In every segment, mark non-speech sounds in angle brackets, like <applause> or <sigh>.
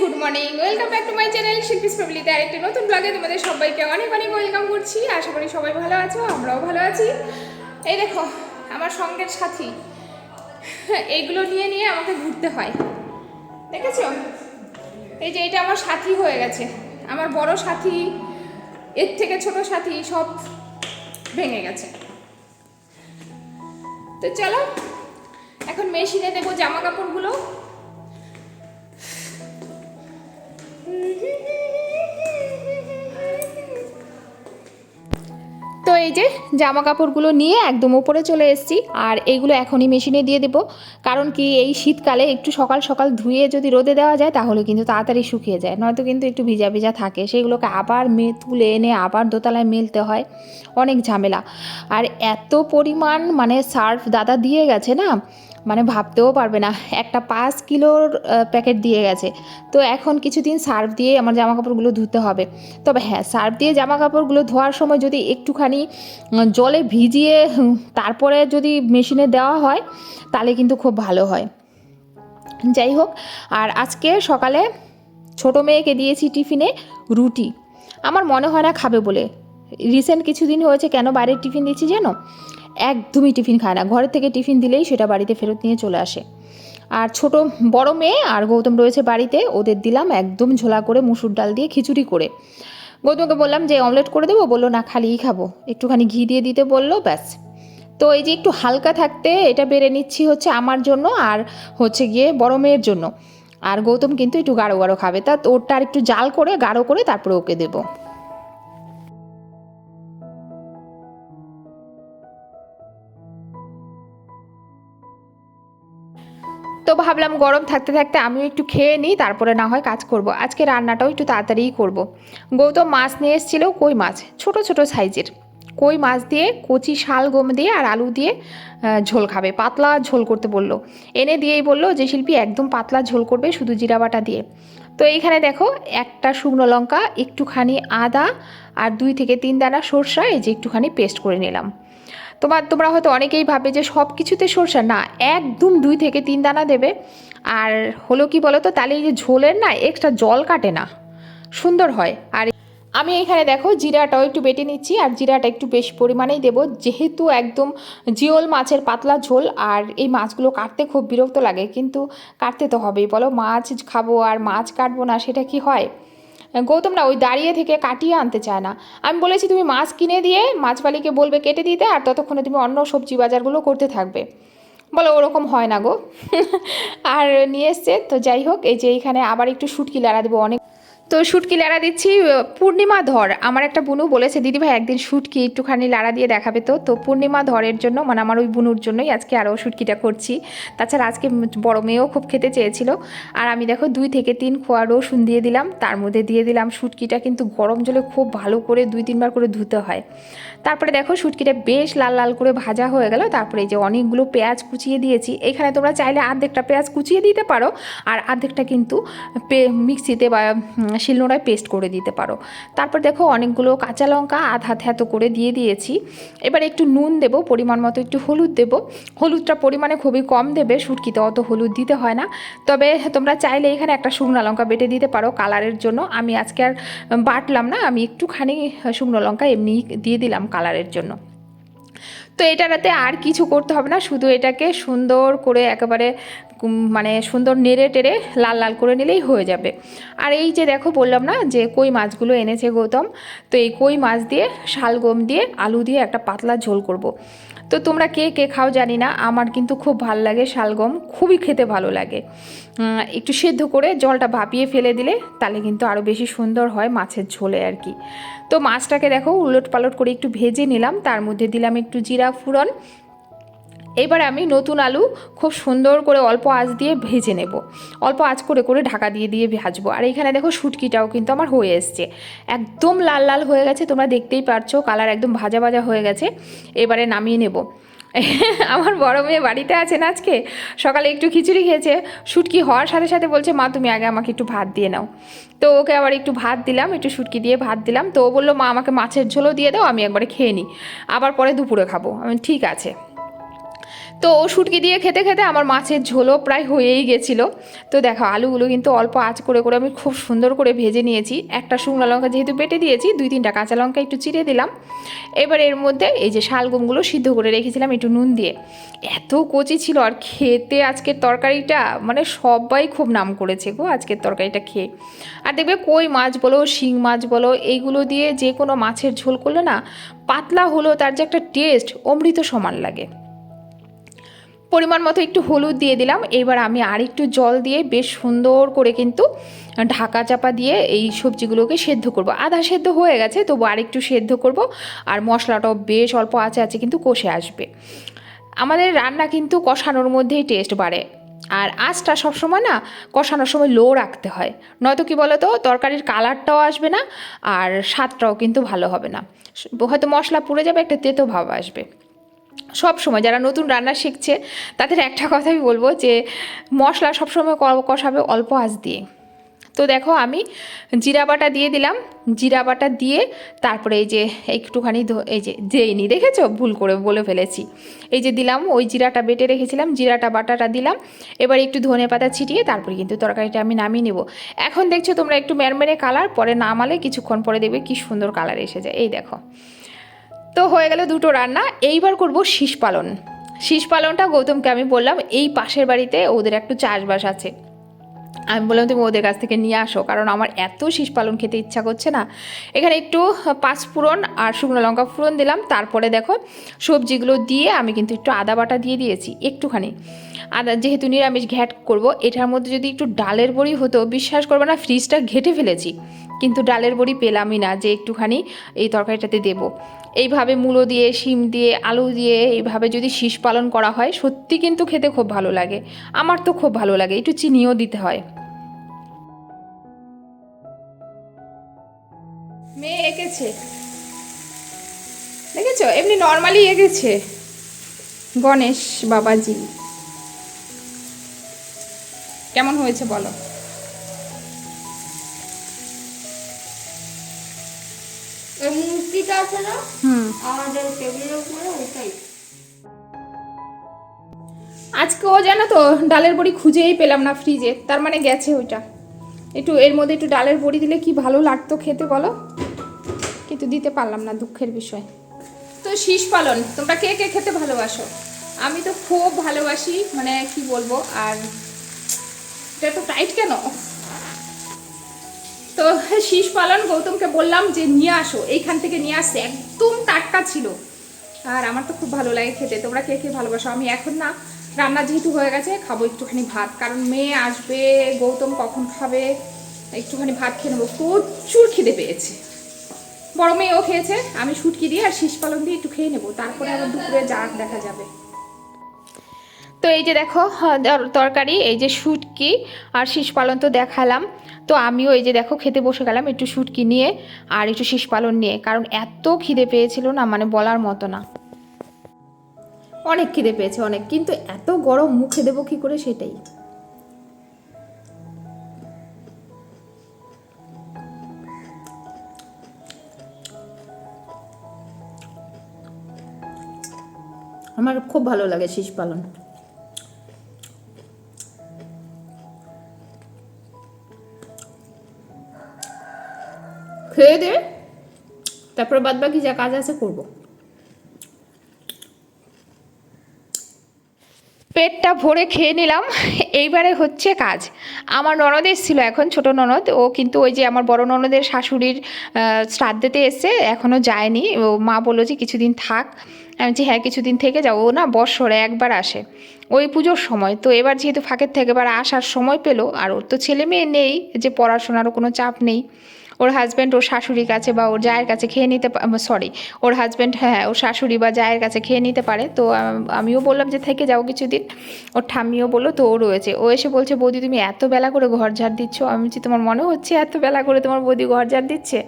Good morning welcome back to my channel Shilpi's ফ্যামিলিতে আর একটা নতুন ব্লগে তোমাদের সবাইকে অনেক অনেক ওয়েলকাম করছি। আশা করি সবাই ভালো আছো, আমরাও ভালো আছি। এই দেখো, আমার সঙ্গের সাথী। এইগুলো নিয়ে নিয়ে আমাকে ঘুরতে হয়। দেখেছ? এই যে এটা আমার সাথী হয়ে গেছে। আমার বড় সাথী, এর থেকে ছোট সাথী, সব ভেঙে গেছে। তো চলো, এখন মেশিনে দেবো জামা কাপড়গুলো তো এই যে জামা কাপড়গুলো নিয়ে একদম উপরে চলে এসেছি, আর এইগুলো এখনই মেশিনে দিয়ে দেবো। কারণ কি এই শীতকালে একটু সকাল সকাল ধুয়ে যদি রোদে দেওয়া যায়, তাহলে কিন্তু তাড়াতাড়ি শুকিয়ে যায়। নয়তো কিন্তু একটু ভিজা ভিজা থাকে। সেইগুলোকে আবার মে তুলে এনে আবার দোতলায় মেলতে হয়। অনেক ঝামেলা। আর এত পরিমাণ মানে সার্ফ দাদা দিয়ে গেছে না মানে ভাবতেও পারবে না। একটা পাঁচ কিলোর প্যাকেট দিয়ে গেছে। তো এখন কিছুদিন সার্ফ দিয়ে আমার জামা কাপড়গুলো ধুতে হবে। তবে হ্যাঁ সার্ফ দিয়ে জামা কাপড়গুলো ধোয়ার সময় যদি একটুখানি জলে ভিজিয়ে তারপরে যদি মেশিনে দেওয়া হয়, তাহলে কিন্তু খুব ভালো হয়। যাই হোক, আর আজকে সকালে ছোট মেয়েকে দিয়েছি টিফিনে রুটি। আমার মনে হয় না খাবে বলে। রিসেন্ট কিছুদিন হয়েছে, কেন বাইরের টিফিন দিচ্ছি জানো? একদমই টিফিন খায় না। ঘরের থেকে টিফিন দিলেই সেটা বাড়িতে ফেরত নিয়ে চলে আসে। আর ছোট বড় মেয়ে আর গৌতম রয়েছে বাড়িতে, ওদের দিলাম একদম ঝোলা করে মুসুর ডাল দিয়ে খিচুড়ি করে। গৌতমকে বললাম, যে অমলেট করে দেবো? বলল, না, খালিই খাব। একটুখানি ঘি দিয়ে দিতে বলল, ব্যাস। তো এই যে একটু হালকা থাকতে এটা বেড়ে নিচ্ছি হচ্ছে আমার জন্য আর হচ্ছে গিয়ে বড় মেয়ের জন্য। আর গৌতম কিন্তু একটু গাঢ় গাঢ় খাবে। তা ওরটা আর একটু জাল করে, গাঢ় করে তারপরে ওকে দেবো। তো ভাবলাম গরম থাকতে থাকতে আমিও একটু খেয়ে নিই, তারপরে না হয় কাজ করব। আজকে রান্নাটাও একটু তাড়াতাড়িই করব। গৌতম মাছ নিয়ে এসেছিল কই মাছ? ছোট ছোট সাইজের। কই মাছ দিয়ে কচি শাল গম দিয়ে আর আলু দিয়ে ঝোল খাবে। পাতলা ঝোল করতে বলল। এনে দিয়েই বলল যে, শিল্পী, একদম পাতলা ঝোল করবে শুধু জিরা বাটা দিয়ে। তো এইখানে দেখো, একটা শুকনো লঙ্কা, একটুখানি আদা আর দুই থেকে তিন দানা সরষা, এই যে একটুখানি পেস্ট করে নিলাম। তোমার, তোমরা হয়তো অনেকেই ভাবে যে সব কিছুতে সরষা না, একদম দুই থেকে তিন দানা দেবে। আর হলো কি বলো তো তাহলে এই যে ঝোলের না এক্সট্রা জল কাটে না। সুন্দর হয়। আর আমি এখানে দেখো, জিরাটাও একটু বেটে নিচ্ছি, আর জিরাটা একটু বেশি পরিমাণেই দেবো। যেহেতু একদম জিওল মাছের পাতলা ঝোল, আর এই মাছগুলো কাটতে খুব বিরক্ত লাগে, কিন্তু কাটতে তো হবেই। বলো, মাছ খাব আর মাছ কাটবো না, সেটা কি হয়? গৌতম না ওই দাঁড়িয়ে থেকে কাটিয়ে আনতে চায় না। আমি বলেছি, তুমি মাছ কিনে দিয়ে মাছবালিকে বলবে কেটে দিতে আর ততক্ষণে তুমি অন্য সবজি বাজারগুলো করতে থাকবে। বলো, ওরকম হয় না গো। <laughs> আর নিয়ে এসছে। তো যাই হোক, এই যে এইখানে আবার একটু শুটকি লাড়া দেবো অনেক তো শুটকি লাড়া দিচ্ছি পূর্ণিমা ধর। আমার একটা বুনু বলেছে, দিদি ভাই, একদিন শুটকি একটুখানি লাড়া দিয়ে দেখাবে তো। তো পূর্ণিমা ধরের জন্য মানে আমার ওই বুনুর জন্যই আজকে আরও শুটকিটা করছি। তাছাড়া আজকে বড় মেয়েও খুব খেতে চেয়েছিল। আর আমি দেখো দুই থেকে তিন খোয়া রসুন দিয়ে দিলাম, তার মধ্যে দিয়ে দিলাম শুটকিটা, কিন্তু গরম জলে খুব ভালো করে দুই, তিনবার করে ধুতে হয়। তারপরে দেখো শুটকিটা বেশ লাল লাল করে ভাজা হয়ে গেল। তারপরে এই যে অনেকগুলো পেঁয়াজ কুচিয়ে দিয়েছি। এখানে তোমরা চাইলে অর্ধেকটা পেঁয়াজ কুচিয়ে দিতে পারো। আর অর্ধেকটা কিন্তু মিক্সিতে বা শিলনোড়ায় পেস্ট করে দিতে পারো। তারপর দেখো অনেকগুলো কাঁচা লঙ্কা আধ হাতে করে দিয়ে দিয়েছি। এবার একটু নুন দেব, পরিমাণ মতো একটু হলুদ দেব। হলুদটা পরিমাণে খুবই কম দেবে শুটকিতে অত হলুদ দিতে হয় না। তবে তোমরা চাইলে এখানে একটা শুকনো লঙ্কা বেটে দিতে পারো কালারের জন্য। আমি আজকে আর বাটলাম না, আমি একটুখানি শুকনো লঙ্কা এমনি দিয়ে দিলাম কালারের জন্য। তো এটাতে আর কিছু করতে হবে না, শুধু এটাকে সুন্দর করে একেবারে মানে সুন্দর নেড়ে টেড়ে লাল লাল করে নিলেই হয়ে যাবে। আর এই যে দেখো বললাম না যে কই মাছগুলো এনেছে গৌতম, তো এই কই মাছ দিয়ে শালগম দিয়ে আলু দিয়ে একটা পাতলা ঝোল করব। তো তোমরা কে কে খাও জানি না, আমার কিন্তু খুব ভালো লাগে শালগম খুবই খেতে ভালো লাগে। একটু সেদ্ধ করে জলটা ভাপিয়ে ফেলে দিলে তাহলে কিন্তু আরও বেশি সুন্দর হয় মাছের ঝোলে আর কি। তো মাছটাকে দেখো উলট পালট করে একটু ভেজে নিলাম, তার মধ্যে দিলাম একটু জিরা ফুরন এবার আমি নতুন আলু খুব সুন্দর করে অল্প আঁচ দিয়ে ভেজে নেব। অল্প আঁচ করে করে ঢাকা দিয়ে দিয়ে ভাজবো। আর এখানে দেখো শুটকিটাও কিন্তু আমার হয়ে এসছে। একদম লাল লাল হয়ে গেছে, তোমরা দেখতেই পারছ, কালার একদম ভাজা ভাজা হয়ে গেছে। এবারে নামিয়ে নেব। <laughs> আমার বড় মেয়ে বাড়িতে আছেন আজকে? সকালে একটু খিচুড়ি খেয়েছে, শুটকি হওয়ার সাথে সাথে বলছে, মা, তুমি আগে আমাকে একটু ভাত দিয়ে নাও। তো ওকে আবার একটু ভাত দিলাম, একটু শুটকি দিয়ে ভাত দিলাম। তো ও বলল, মা, আমাকে মাছের ঝোলও দিয়ে দাও, আমি একবারে খেয়ে নিই। আবার পরে দুপুরে খাব। আমি ঠিক আছে। তো ও শুটকি দিয়ে খেতে খেতে আমার মাছের ঝোলও প্রায় হয়েই গেছিল। তো দেখো, আলুগুলো কিন্তু অল্প আঁচ করে করে আমি খুব সুন্দর করে ভেজে নিয়েছি। একটা শুকনো লঙ্কা যেহেতু বেটে দিয়েছি, দুই তিনটা কাঁচা লঙ্কা একটু চিড়ে দিলাম। এবার এর মধ্যে এই যে শালগমগুলো সিদ্ধ করে রেখেছিলাম একটু নুন দিয়ে। এত কচি ছিল আর খেতে আজকের তরকারিটা মানে সবাই খুব নাম করেছে গো আজকের তরকারিটা খেয়ে। আর দেখবে কই মাছ বলো, শিং মাছ বলো, এইগুলো দিয়ে যে কোনো মাছের ঝোল করলে না, পাতলা হলেও তার যে একটা টেস্ট অমৃত সমান লাগে। পরিমাণ মতো একটু হলুদ দিয়ে দিলাম। এবার আমি আর একটু জল দিয়ে বেশ সুন্দর করে কিন্তু ঢাকা চাপা দিয়ে এই সবজিগুলোকে সেদ্ধ করব। আধা সেদ্ধ হয়ে গেছে, তবু আরেকটু সেদ্ধ করব আর মশলাটাও বেশ অল্প আছে আছে কিন্তু কষে আসবে। আমাদের রান্না কিন্তু কষানোর মধ্যেই টেস্ট বাড়ে। আর আঁচটা সবসময় না কষানোর সময় লো রাখতে হয়। নয়তো কি বলো তো তরকারির কালারটাও আসবে না আর স্বাদটাও কিন্তু ভালো হবে না। হয়তো মশলা পুড়ে যাবে, একটা তেতো ভাব আসবে। সব সময় যারা নতুন রান্না শিখছে, তাদের একটা কথাই বলব যে, মশলা সবসময় কষাবে অল্প আঁচ দিয়ে। তো দেখো আমি জিরা বাটা দিয়ে দিলাম। জিরা বাটা দিয়ে তারপরে এই যে একটুখানি এই যে যেইনি দেখেছ? ভুল করে বলে ফেলেছি। এই যে দিলাম, ওই জিরাটা বেটে রেখেছিলাম, জিরাটা বাটাটা দিলাম। এবার একটু ধনে পাতা ছিটিয়ে তারপরে কিন্তু তরকারিটা আমি নামিয়ে নেব। এখন দেখছ তোমরা একটু মেরমেরে কালার, পরে নামালে কিছুক্ষণ পরে দেখবে কি সুন্দর কালার এসে যায়। এই দেখো। তো হয়ে গেল দুটো রান্না। এইবার করব শীষ পালন। শীষ পালনটা গৌতমকে আমি বললাম, এই পাশের বাড়িতে ওদের একটু চাষবাস আছে। আমি বললাম, তুমি ওদের কাছ থেকে নিয়ে আসো, কারণ আমার এত শীষ পালন খেতে ইচ্ছা করছে না। এখানে একটু পাঁচ ফোড়ন আর শুকনো লঙ্কা ফোড়ন দিলাম। তারপরে দেখো, সবজিগুলো দিয়ে আমি কিন্তু একটু আদা বাটা দিয়ে দিয়েছি, একটুখানি। আদা যেহেতু নিরামিষ, ঘ্যাট করব। এটার মধ্যে যদি একটু ডালের বড়ি হতো, বিশ্বাস করবে না, ফ্রিজটা ঘেটে ফেলেছি। কিন্তু ডালের বড়ি পেলামই না, যে একটুখানি এই তরকারিটাতে দেবো। এইভাবে মূলো দিয়ে, শিম দিয়ে, আলু দিয়ে এইভাবে যদি শীষ পালন করা হয়, সত্যি কিন্তু খেতে খুব ভালো লাগে। আমার তো খুব ভালো লাগে, একটু চিনিও দিতে হয়। মেয়ে এঁকেছে। দেখেছ? এমনি নর্মালি এঁকেছে। গণেশ বাবাজি। কেমন হয়েছে বলো? আমাদের টেবিলের উপরে ওটাই। আজকেও জানো তো ডালের বড়ি খুঁজেই পেলাম না ফ্রিজে তার মানে গেছে ওইটা। একটু এর মধ্যে একটু ডালের বড়ি দিলে কি ভালো লাগতো খেতে বলো? কিন্তু দিতে পারলাম না দুঃখের বিষয়। তো শীষ পালন তোমরা কে কে খেতে ভালোবাসো? আমি তো খুব ভালোবাসি মানে কি বলব আর এটা তো টাইট কেন? তো শীষ পালন গৌতমকে বললাম যে নিয়ে আসো, এইখান থেকে নিয়ে আসছে একদম টাটকা ছিল। আর আমার তো খুব ভালো লাগে খেতে। তোমরা কে কে ভালোবাসো? আমি এখন না, রান্না যেহেতু হয়ে গেছে, খাব একটুখানি ভাত। কারণ মেয়ে আসবে, গৌতম কখন খাবে, একটুখানি ভাত খেয়ে নেব। প্রচুর খিদে পেয়েছে। বড় মেয়েও খেয়েছে, আমি শুটকি দিয়ে আর শীষ পালন দিয়ে একটু খেয়ে নেব। তারপরে আবার দুপুরে জাগ দেখা যাবে। তো এই যে দেখো হ্যাঁ, তরকারি এই যে শুটকি আর শীষ পালন তো দেখালাম। তো আমিও এই যে দেখো খেতে বসে গেলাম একটু শুটকি নিয়ে আর একটু শীষ পালন নিয়ে। কারণ এত খিদে পেয়েছিল না মানে বলার মতো না। অনেক খিদে পেয়েছে অনেক কিন্তু এত গরম মুখে দেবো কি করে সেটাই। আমার খুব ভালো লাগে শীষ পালন। খেয়ে দে, তারপর বাদ বাকি যা কাজ আছে করব। পেটটা ভরে খেয়ে নিলাম, এইবারে হচ্ছে কাজ। আমার ননদ এসেছিল এখন, ছোট ননদ, ও কিন্তু ওই যে আমার বড় ননদের শাশুড়ির শ্রাদ্ধেতে এসছে এখনও যায়নি। ও মা বলল যে কিছুদিন থাক। আমি বলছি হ্যাঁ কিছুদিন থেকে যাব। না, বৎসরে একবার আসে। ওই পুজোর সময়, তো এবার যেহেতু ফাঁকের থেকে এবার আসার সময় পেল, আর ওর তো ছেলে মেয়ে নেই, যে পড়াশোনারও কোনো চাপ নেই। ওর হাজব্যান্ড ওর শাশুড়ির কাছে বা ওর জায়ের কাছে খেয়ে নিতে সরি ওর হাজব্যান্ড হ্যাঁ ওর শাশুড়ি বা জায়ের কাছে খেয়ে নিতে পারে। তো আমিও বললাম যে, থেকে যাও কিছুদিন। ওর ঠাম্মিও বলল, তো ও রয়েছে। ও এসে বলছে, বৌদি, তুমি এত বেলা করে ঘর ঝাড় দিচ্ছ? আমি বলছি, তোমার মনে হচ্ছে এত বেলা করে তোমার বৌদি ঘর ঝাড় দিচ্ছে?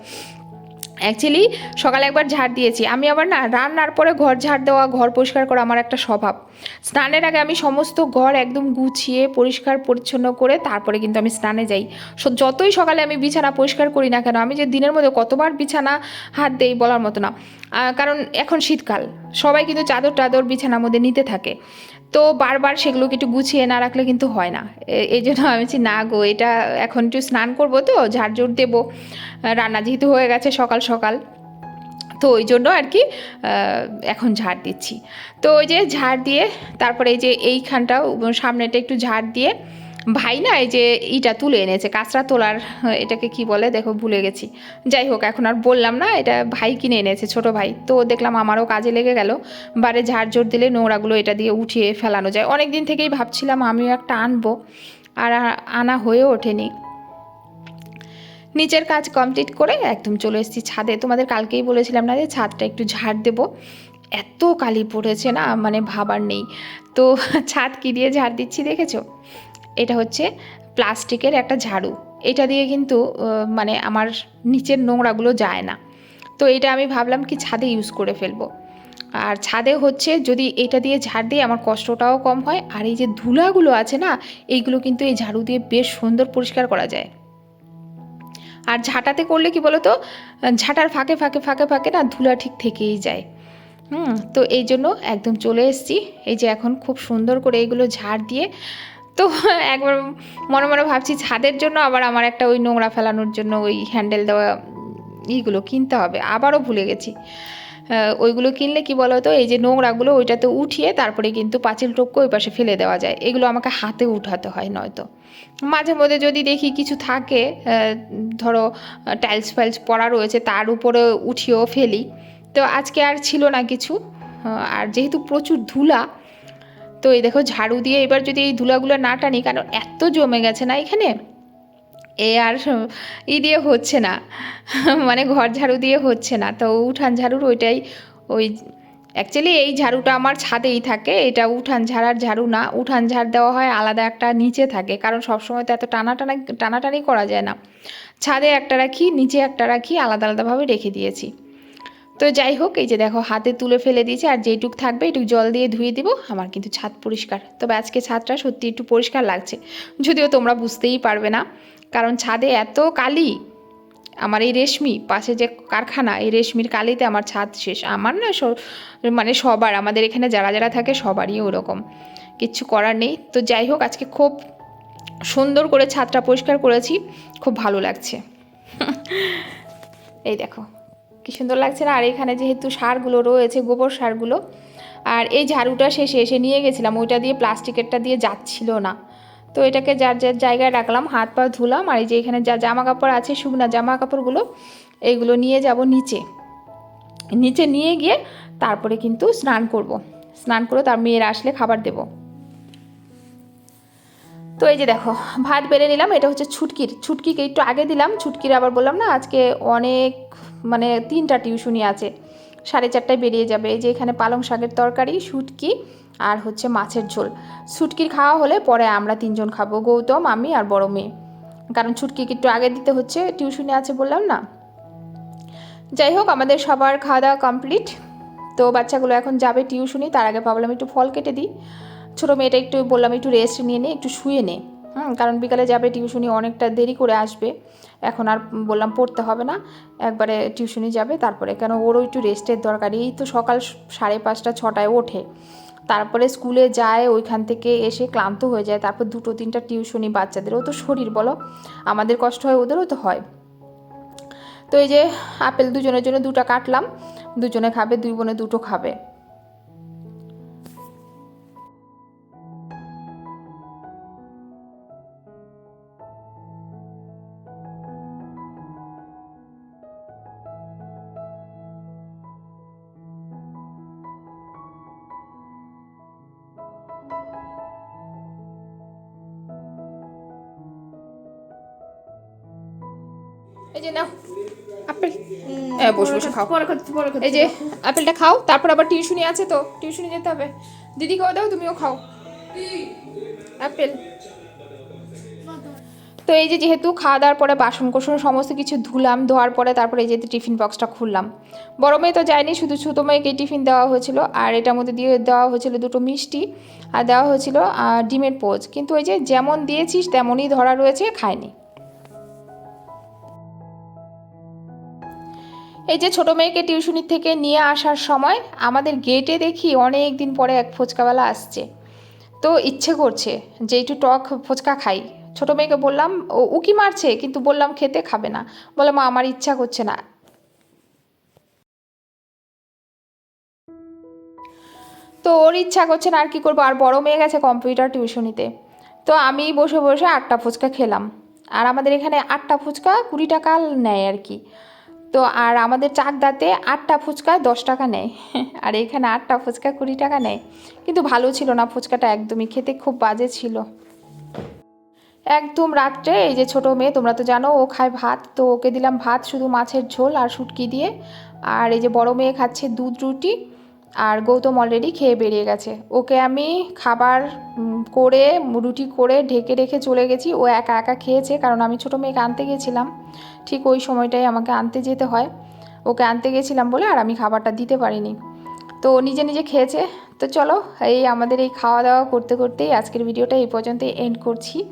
অ্যাকচুয়ালি সকালে একবার ঝাড় দিয়েছি। আমি আবার না রান্নার পরে ঘর ঝাড় দেওয়া, ঘর পরিষ্কার করা আমার একটা স্বভাব। স্নানের আগে আমি সমস্ত ঘর একদম গুছিয়ে, পরিষ্কার, পরিচ্ছন্ন করে তারপরে কিন্তু আমি স্নানে যাই। সো- যতই সকালে আমি বিছানা পরিষ্কার করি না কেন, আমি যে দিনের মধ্যে কতবার বিছানা হাত দেই বলার মতো না। কারণ এখন শীতকাল। সবাই কিন্তু চাদর টাদর বিছানার মধ্যে নিতে থাকে। তো বারবার সেগুলোকে একটু গুছিয়ে না রাখলে কিন্তু হয় না। এই জন্য আমি বলছি, না গো, এটা এখন একটু স্নান করব তো ঝাড়ঝুড় দেবো। রান্না যেহেতু হয়ে গেছে সকাল সকাল, তো ওই জন্য আর কি এখন ঝাড় দিচ্ছি। তো ওই যে ঝাড় দিয়ে, তারপরে এই যে এইখানটাও, সামনেটা একটু ঝাড় দিয়ে ভাই না এই যে ইটা তুলে এনেছে, কাঁচরা তোলার, এটাকে কি বলে? দেখো, ভুলে গেছি। যাই হোক, এখন আর বললাম না, এটা ভাই কিনে এনেছে, ছোট ভাই। তো দেখলাম আমারও কাজে লেগে গেল। বারে ঝাড় জোর দিলে নোংরাগুলো এটা দিয়ে উঠিয়ে ফেলানো যায়। অনেক দিন থেকেই ভাবছিলাম আমিও একটা আনব, আর আনা হয়েও ওঠেনি। নিচের কাজ কমপ্লিট করে একদম চলে এসেছি ছাদে। তোমাদের কালকেই বলেছিলাম না যে ছাদটা একটু ঝাড় দেবো? এত কালি পড়েছে না মানে ভাবার নেই। তো ছাদ কি দিয়ে ঝাড় দিচ্ছি দেখেছ? এটা হচ্ছে প্লাস্টিকের একটা ঝাড়ু। এটা দিয়ে কিন্তু মানে আমার নিচের নোংরাগুলো যায় না। তো এটা আমি ভাবলাম কি ছাদে ইউজ করে ফেলব। আর ছাদে হচ্ছে যদি এটা দিয়ে ঝাড় দিয়ে আমার কষ্টটাও কম হয়। আর এই যে ধুলাগুলো আছে না, এইগুলো কিন্তু এই ঝাড়ু দিয়ে বেশ সুন্দর পরিষ্কার করা যায়। আর ঝাঁটাতে করলে কি বলতো, ঝাঁটার ফাঁকে ফাঁকে ফাঁকে ফাঁকে না ধুলা ঠিক থেকেই যায়। হুম, তো এই জন্য একদম চলে এসেছি। এই যে এখন খুব সুন্দর করে এইগুলো ঝাড় দিয়ে তো <laughs> একবার মনে মনে ভাবছি ছাদের জন্য আবার আমার একটা ওই নোংরা ফেলানোর জন্য ওই হ্যান্ডেল দেওয়া ইগুলো কিনতে হবে। আবারও ভুলে গেছি। ওইগুলো কিনলে কি বলো তো এই যে নোংরাগুলো ওইটাতে উঠিয়ে তারপরে কিন্তু পাঁচিল টপকে ওই পাশে ফেলে দেওয়া যায়। এগুলো আমাকে হাতে উঠাতে হয় নয়তো। মাঝে মধ্যে যদি দেখি কিছু থাকে ধরো টাইলস ফাইলস পড়া রয়েছে, তার উপরে উঠিয়েও ফেলি। তো আজকে আর ছিল না কিছু। আর যেহেতু প্রচুর ধুলা তো এই দেখো ঝাড়ু দিয়ে এবার যদি এই ধুলাগুলো না টানি কারণ এত জমে গেছে না এখানে? এ আর ই দিয়ে হচ্ছে না। <laughs> মানে ঘর ঝাড়ু দিয়ে হচ্ছে না। তো উঠান ঝাড়ুর ওইটাই ওই অ্যাকচুয়ালি এই ঝাড়ুটা আমার ছাদেই থাকে। এটা উঠান ঝাড়ার ঝাড়ু না। উঠান ঝাড় দেওয়া হয় আলাদা একটা নিচে থাকে। কারণ সবসময় তো এত টানাটানা, টানাটানি করা যায় না। ছাদে একটা রাখি, নিচে একটা রাখি, আলাদা আলাদাভাবে রেখে দিয়েছি। তো যাই হোক, এই যে দেখো, হাতে তুলে ফেলে দিয়েছি, আর যেটুক থাকবে একটু জল দিয়ে ধুয়ে দিব। আমার কিন্তু ছাদ পরিষ্কার। তবে আজকে ছাদটা সত্যি একটু পরিষ্কার লাগছে। যদিও তোমরা বুঝতেই পারবে না, কারণ ছাদে এত কালি। আমার এই রেশমি, পাশে যে কারখানা, এই রেশমির কালিতে আমার ছাদ শেষ। আমার না মানে সবার, আমাদের এখানে যারা যারা থাকে, সবারই ওরকম। কিচ্ছু করার নেই। তো যাই হোক, আজকে খুব সুন্দর করে ছাদটা পরিষ্কার করেছি। খুব ভালো লাগছে। এই দেখো। কি সুন্দর লাগছে না? আর এখানে যেহেতু সারগুলো রয়েছে, গোবর সারগুলো, আর এই ঝাড়ুটা শেষে এসে নিয়ে গেছিলাম। ওইটা দিয়ে প্লাস্টিকেরটা দিয়ে যাচ্ছিল না। তো এটাকে যার যার জায়গায় রাখলাম, হাত পা ধুলাম, আর এই যে এখানে যা জামা কাপড় আছে, শুকনা জামা কাপড়গুলো এইগুলো নিয়ে যাব নিচে। নিচে নিয়ে গিয়ে তারপরে কিন্তু স্নান করব। স্নান করে তার মেয়েরা আসলে খাবার দেবো। তো এই যে দেখো, ভাত বেড়ে নিলাম, এটা হচ্ছে ছুটকির। ছুটকিকে একটু আগে দিলাম, ছুটকির আবার বললাম না, আজকে অনেক মানে তিনটা টিউশনি আছে, সাড়ে চারটায় বেরিয়ে যাবে। এই যে এখানে পালং শাকের তরকারি শুটকি আর হচ্ছে মাছের ঝোল। শুটকির খাওয়া হলে পরে আমরা তিনজন খাব, গৌতম, আমি আর বড় মেয়ে। কারণ ছুটকিকে একটু আগে দিতে হচ্ছে, টিউশনি আছে বললাম না। যাই হোক, আমাদের সবার খাওয়া দাওয়া কমপ্লিট। তো বাচ্চাগুলো এখন যাবে টিউশনি, তার আগে ভাবলাম একটু ফল কেটে দিই। ছোটো মেয়েটা একটু বললাম, একটু রেস্ট নিয়ে নে, একটু শুয়ে নে। হুম, কারণ বিকালে যাবে টিউশনি অনেকটা দেরি করে আসবে। এখন আর বললাম পড়তে হবে না, একবারে টিউশনি যাবে, তারপরে কেন ওরও একটু রেস্টের দরকার। এই তো সকাল সাড়ে পাঁচটা, ছটায় ওঠে। তারপরে স্কুলে যায়, ওইখান থেকে এসে ক্লান্ত হয়ে যায়। তারপর দুটো, তিনটা টিউশনি বাচ্চাদেরও তো শরীর, বলো? আমাদের কষ্ট হয়, ওদেরও তো হয়। তো এই যে, আপেল দুজনের জন্য দুটো কাটলাম। দুজনে খাবে, দুই বোনে দুটো খাবে। এই যে নাও আপেল। হ্যাঁ বসে বসে খাও। এই যে আপেলটা খাও তারপর আবার টিউশনি আছে তো টিউশনি যেতে হবে। দিদিকেও দাও তুমিও খাও। আপেল। তো এই যে যেহেতু খাওয়া দাওয়ার পরে বাসন কোসন সমস্ত কিছু ধুলাম ধোয়ার পরে তারপরে এই যে টিফিন বক্সটা খুললাম। বড় মেয়ে তো যায়নি শুধু ছোটো মেয়েকে টিফিন দেওয়া হয়েছিল আর এটার মধ্যে দিয়ে দেওয়া হয়েছিল দুটো মিষ্টি আর দেওয়া হয়েছিল ডিমের পোচ। কিন্তু ওই যে যেমন দিয়েছিস তেমনই ধরা রয়েছে খায়নি। এই যে ছোটো মেয়েকে টিউশনির থেকে নিয়ে আসার সময় আমাদের গেটে দেখি অনেক দিন পরে এক ফুচকাওয়ালা আসছে। তো ইচ্ছে করছে যে একটু টক ফুচকা খাই। ছোটো মেয়েকে বললাম, ও উকি মারছে? কিন্তু বললাম, খেতে খাবে না। বলে, মা, আমার ইচ্ছা করছে না। তো ওর ইচ্ছা করছে না, আর কি করব? আর বড় মেয়ে গেছে কম্পিউটার টিউশনিতে। তো আমি বসে বসে আটটা ফুচকা খেলাম। আর আমাদের এখানে আটটা ফুচকা কুড়ি টাকা নেয় আর কি। তো আর আমাদের চাকদাতে আটটা ফুচকা দশ টাকা নেয়। আর এখানে আটটা ফুচকা কুড়ি টাকা নেয়। কিন্তু ভালো ছিল না ফুচকাটা একদমই, খেতে খুব বাজে ছিল। একদম রাত্রে এই যে ছোটো মেয়ে, তোমরা তো জানো, ও খায় ভাত, তো ওকে দিলাম ভাত শুধু মাছের ঝোল আর শুটকি দিয়ে। আর এই যে বড় মেয়ে খাচ্ছে দুধ রুটি আর গৌতম অলরেডি খেয়ে বেরিয়ে গেছে। ওকে আমি খাবার করে, রুটি করে ঢেকে রেখে চলে গেছি। ও একা একা খেয়েছে, কারণ আমি ছোটো মেয়েকে আনতে গেছিলাম। ঠিক ওই সময়টাই আমাকে আনতে যেতে হয়। ওকে আনতে গেছিলাম বলে আর আমি খাবারটা দিতে পারিনি। তো নিজে নিজে খেয়েছে। তো চলো, এই আমাদের এই খাওয়া দাওয়া করতে করতেই আজকের ভিডিওটা এই পর্যন্তই এন্ড করছি।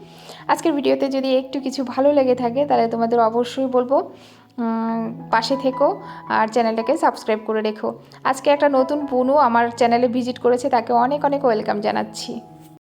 আজকের ভিডিওতে যদি একটু কিছু ভালো লেগে থাকে, তাহলে তোমাদের অবশ্যই বলব। পাশে থেকো আর চ্যানেলটাকে সাবস্ক্রাইব করে রেখো। আজকে একটা নতুন পুনু আমার চ্যানেলে ভিজিট করেছে, তাকে অনেক অনেক ওয়েলকাম জানাচ্ছি।